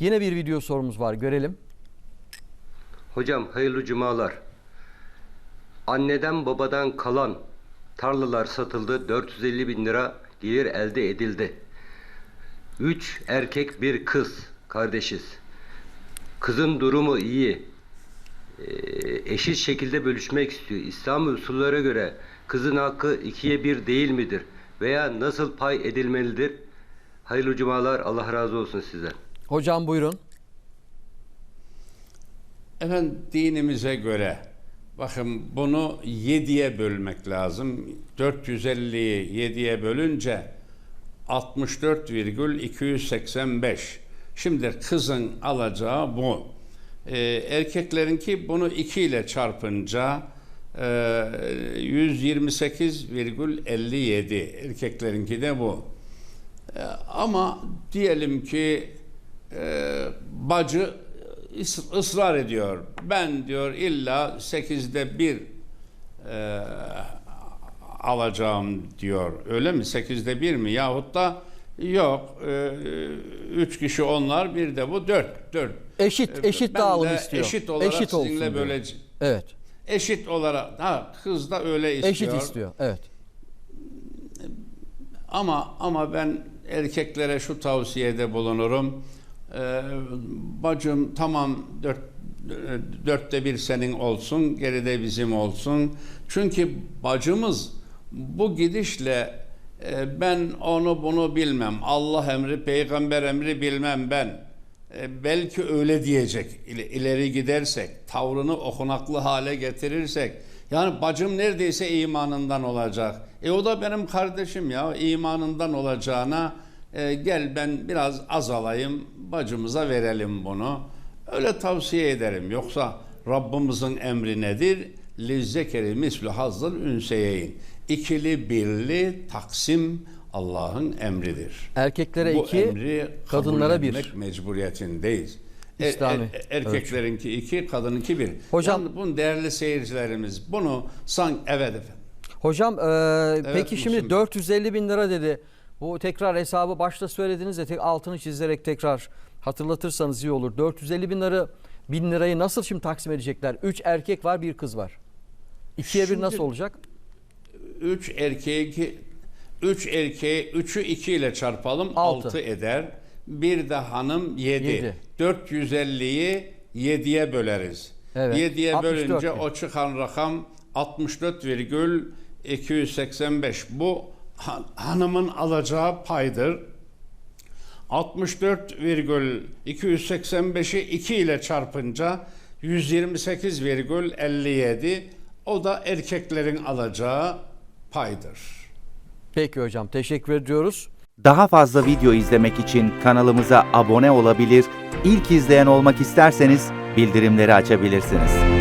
Yine bir video sorumuz var görelim. Hocam hayırlı cumalar. Anneden babadan kalan tarlalar satıldı. 450 bin lira gelir elde edildi. 3 erkek bir kız kardeşiz. Kızın durumu iyi. Ee, eşit şekilde bölüşmek istiyor. İslam usullere göre kızın hakkı ikiye bir değil midir? Veya nasıl pay edilmelidir? Hayırlı cumalar. Allah razı olsun sizden. Hocam buyurun. Efendim dinimize göre bakın bunu 7'ye bölmek lazım. 450'yi 7'ye bölünce 64,285. Şimdi kızın alacağı bu. Ee, erkeklerinki bunu 2 ile çarpınca e, 128,57. Erkeklerinki de bu. E, ama diyelim ki e, bacı ıs- ısrar ediyor. Ben diyor illa sekizde bir e, alacağım diyor. Öyle mi? Sekizde bir mi? Yahut da yok. E, üç kişi onlar bir de bu dört. Dört. Eşit E, eşit ben dağılım istiyor. Eşit olarak Eşit olsun sizinle diyor. böyle Evet. eşit olarak ha kız da öyle istiyor. Eşit istiyor. Evet. Ama ama ben erkeklere şu tavsiyede bulunurum. Ee, bacım tamam dört, dörtte bir senin olsun, geride bizim olsun. Çünkü bacımız bu gidişle e, ben onu bunu bilmem, Allah emri, peygamber emri bilmem ben. E, belki öyle diyecek İle- ileri gidersek, tavrını okunaklı hale getirirsek. Yani bacım neredeyse imanından olacak. E o da benim kardeşim ya imanından olacağına e, gel ben biraz az alayım bacımıza verelim bunu. Öyle tavsiye ederim. Yoksa Rabbimizin emri nedir? Lizzekeri mislu hazzıl ünseyeyn. İkili birli taksim Allah'ın emridir. Erkeklere Bu iki, emri kadınlara bir. mecburiyetindeyiz. E- İslami e- erkeklerinki iki, kadınınki bir. Hocam- Hocam bunun değerli seyircilerimiz bunu sanki evet efendim. Hocam e, peki şimdi Müslüm. 450 bin lira dedi. Bu tekrar hesabı başta söylediniz de tek altını çizerek tekrar hatırlatırsanız iyi olur. 450 bin lira bin lirayı nasıl şimdi taksim edecekler? 3 erkek var bir kız var. İkiye bir nasıl olacak? Üç erkeği üç erkeği üçü iki ile çarpalım Altı. altı eder. Bir de hanım yedi. Yedi. 450'yi yediye böleriz. Evet. Yediye 64 bölünce bin. o çıkan rakam 64,285. Bu hanımın alacağı paydır. 64,285'i 2 ile çarpınca 128,57 o da erkeklerin alacağı paydır. Peki hocam teşekkür ediyoruz. Daha fazla video izlemek için kanalımıza abone olabilir, ilk izleyen olmak isterseniz bildirimleri açabilirsiniz.